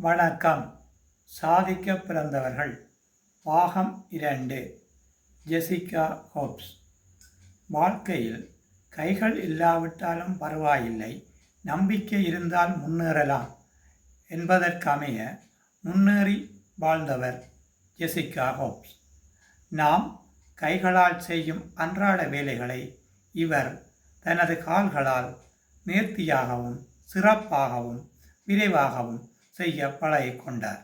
வணக்கம். சாதிக்க பிறந்தவர்கள். பாகம் இரண்டு. Jessica Hobbs. வாழ்க்கையில் கைகள் இல்லாவிட்டாலும் பரவாயில்லை. நம்பிக்கை இருந்தால் முன்னேறலாம் என்பதற்கமைய முன்னேறி வாழ்ந்தவர் ஜெசிகா ஹோப்ஸ். நாம் கைகளால் செய்யும் அன்றாட வேலைகளை இவர் தனது கால்களால் நேர்த்தியாகவும் சிறப்பாகவும் விரைவாகவும் செய்ய பழகிக்கொண்டார்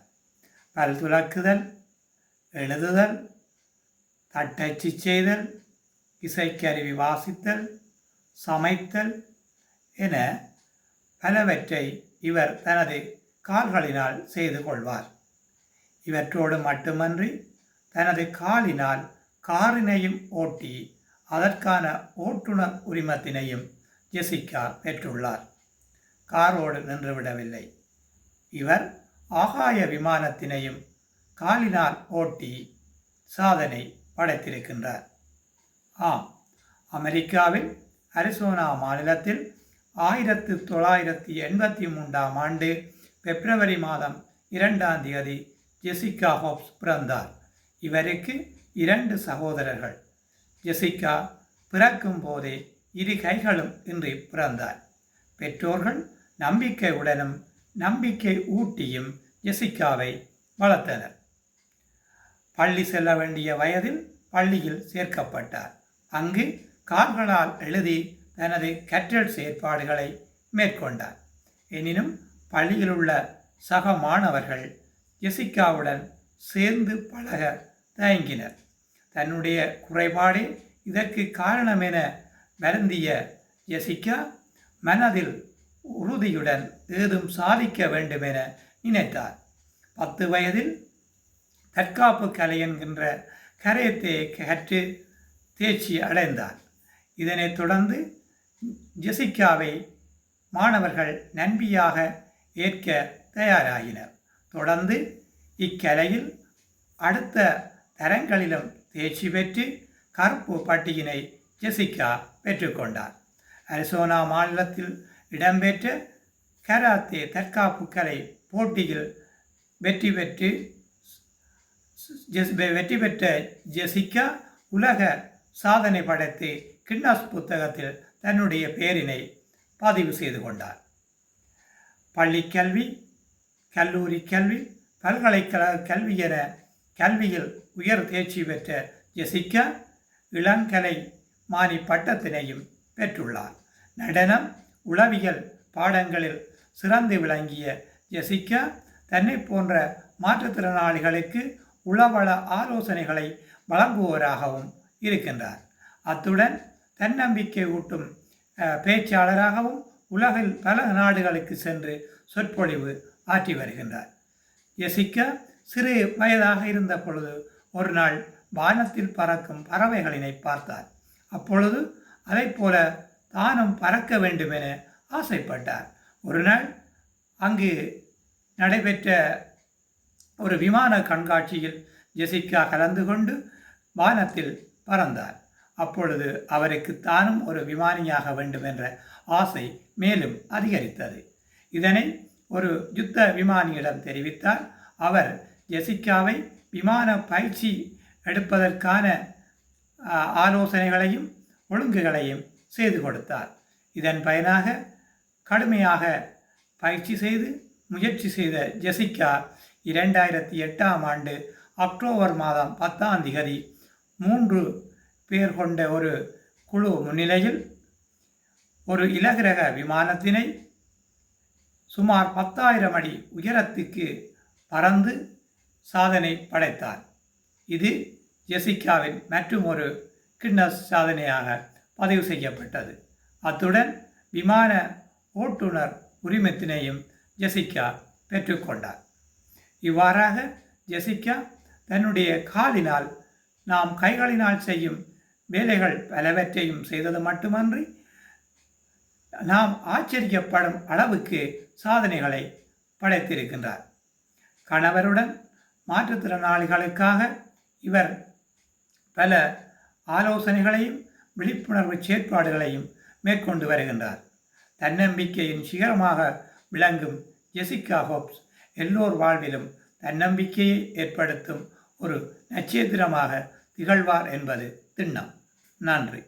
பல் துலக்குதல் எழுதுதல் தட்டச்சு செய்தல் இசைக்கருவி வாசித்தல் சமைத்தல் என பலவற்றை இவர் தனது கால்களினால் செய்து கொள்வார். இவற்றோடு மட்டுமன்றி தனது காலினால் காரினையும் ஓட்டி அதற்கான ஓட்டுநர் உரிமத்தினையும் ஜெசிகா பெற்றுள்ளார். காரோடு நின்றுவிடவில்லை இவர் ஆகாய விமானத்தினையும் காலினால் ஓட்டி சாதனை படைத்திருக்கின்றார். ஆம் அமெரிக்காவில் அரிசோனா மாநிலத்தில் ஆயிரத்து தொள்ளாயிரத்தி எண்பத்தி மூன்றாம் ஆண்டு பிப்ரவரி மாதம் இரண்டாம் தேதி ஜெசிகா ஹோப்ஸ் பிறந்தார். இவருக்கு இரண்டு சகோதரர்கள். ஜெசிகா பிறக்கும் போதே இரு கைகளும் இன்றி பிறந்தார். பெற்றோர்கள் நம்பிக்கையுடனும் நம்பிக்கை ஊட்டியும் ஜெசிகாவை வளர்த்தனர். பள்ளி செல்ல வேண்டிய வயதில் பள்ளியில் சேர்க்கப்பட்டார். அங்கு கால்களால் எழுதி தனது கற்றல் செயற்பாடுகளை மேற்கொண்டார். எனினும் பள்ளியில் உள்ள சக மாணவர்கள் ஜெசிகாவுடன் சேர்ந்து பழக தயங்கினர். தன்னுடைய குறைபாடே இதற்கு காரணம் என வருந்திய ஜெசிகா மனதில் உறுதியுடன் ஏதும் சாதிக்க வேண்டுமென நினைத்தார். பத்து வயதில் தற்காப்பு கலை என்கின்ற கரையத்தை கற்று தேர்ச்சி அடைந்தார். இதனைத் தொடர்ந்து ஜெசிகாவை மாணவர்கள் நன்பியாக ஏற்க தயாராகினர். தொடர்ந்து இக்கலையில் அடுத்த தரங்களிலும் தேர்ச்சி பெற்று கருப்பு பட்டியினை ஜெசிகா பெற்றுக்கொண்டார். அரிசோனா மாநிலத்தில் இடம்பெற்ற கராத்தே தற்காப்பு கலை போட்டியில் வெற்றி பெற்று ஜெஸ் வெற்றி பெற்ற ஜெசிகா உலக சாதனை படைத்து கின்னஸ் புத்தகத்தில் தன்னுடைய பெயரினை பதிவு செய்து கொண்டார். பள்ளிக்கல்வி கல்லூரி கல்வி பல்கலைக்கழக கல்வி என கல்வியில் உயர் தேர்ச்சி பெற்ற ஜெசிகா இளங்கலை மாறி பட்டத்தினையும் பெற்றுள்ளார். நடனம் உளவியல் பாடங்களில் சிறந்து விளங்கிய ஜெசிகா தன்னை போன்ற மாற்றுத்திறனாளிகளுக்கு உளவள ஆலோசனைகளை வழங்குவோராகவும் இருக்கின்றார். அத்துடன் தன்னம்பிக்கை ஊட்டும் பேச்சாளராகவும் உலகில் பல நாடுகளுக்கு சென்று சொற்பொழிவு ஆற்றி வருகின்றார். ஜெசிகா சிறு வயதாக இருந்த பொழுது ஒரு நாள் வானத்தில் பறக்கும் பறவைகளினை பார்த்தார். அப்பொழுது அதை போல தானும் பறக்க வேண்டும் என ஆசைப்பட்டார். ஒரு நாள் அங்கு நடைபெற்ற ஒரு விமான கண்காட்சியில் ஜெசிகா கலந்து கொண்டு வானத்தில் பறந்தார். அப்பொழுது அவருக்கு தானும் ஒரு விமானியாக வேண்டும் என்ற ஆசை மேலும் அதிகரித்தது. இதனை ஒரு யுத்த விமானியிடம் தெரிவித்தார். அவர் ஜெசிகாவை விமான பயிற்சி எடுப்பதற்கான ஆலோசனைகளையும் ஒழுங்குகளையும் செய்து கொடுத்தார். இதன் பயனாக கடுமையாக பயிற்சி செய்து முயற்சி செய்த ஜெசிகா இரண்டாயிரத்தி எட்டாம் ஆண்டு அக்டோபர் மாதம் பத்தாம் திகதி மூன்று பேர் கொண்ட ஒரு குழு முன்னிலையில் ஒரு இலகிரக விமானத்தினை சுமார் பத்தாயிரம் அடி உயரத்துக்கு பறந்து சாதனை படைத்தார். இது ஜெசிகாவின் மற்றும் ஒரு கின்னஸ் சாதனையாக பதிவு செய்யப்பட்டது. அத்துடன் விமான ஓட்டுநர் உரிமத்தினையும் ஜெசிகா பெற்றுக்கொண்டார். இவ்வாறாக ஜெசிகா தன்னுடைய காலினால் நாம் கைகளினால் செய்யும் வேலைகள் பலவற்றையும் செய்தது மட்டுமன்றி நாம் ஆச்சரியப்படும் அளவுக்கு சாதனைகளை படைத்திருக்கின்றார். கணவருடன் மாற்றுத்திறனாளிகளுக்காக இவர் பல ஆலோசனைகளையும் விழிப்புணர்வு செயற்பாடுகளையும் மேற்கொண்டு வருகின்றார். தன்னம்பிக்கையின் சிகரமாக விளங்கும் ஜெசிகா ஹோப்ஸ் எல்லோர் வாழ்விலும் தன்னம்பிக்கையை ஏற்படுத்தும் ஒரு நட்சத்திரமாக திகழ்வார் என்பது திண்ணம். நன்றி.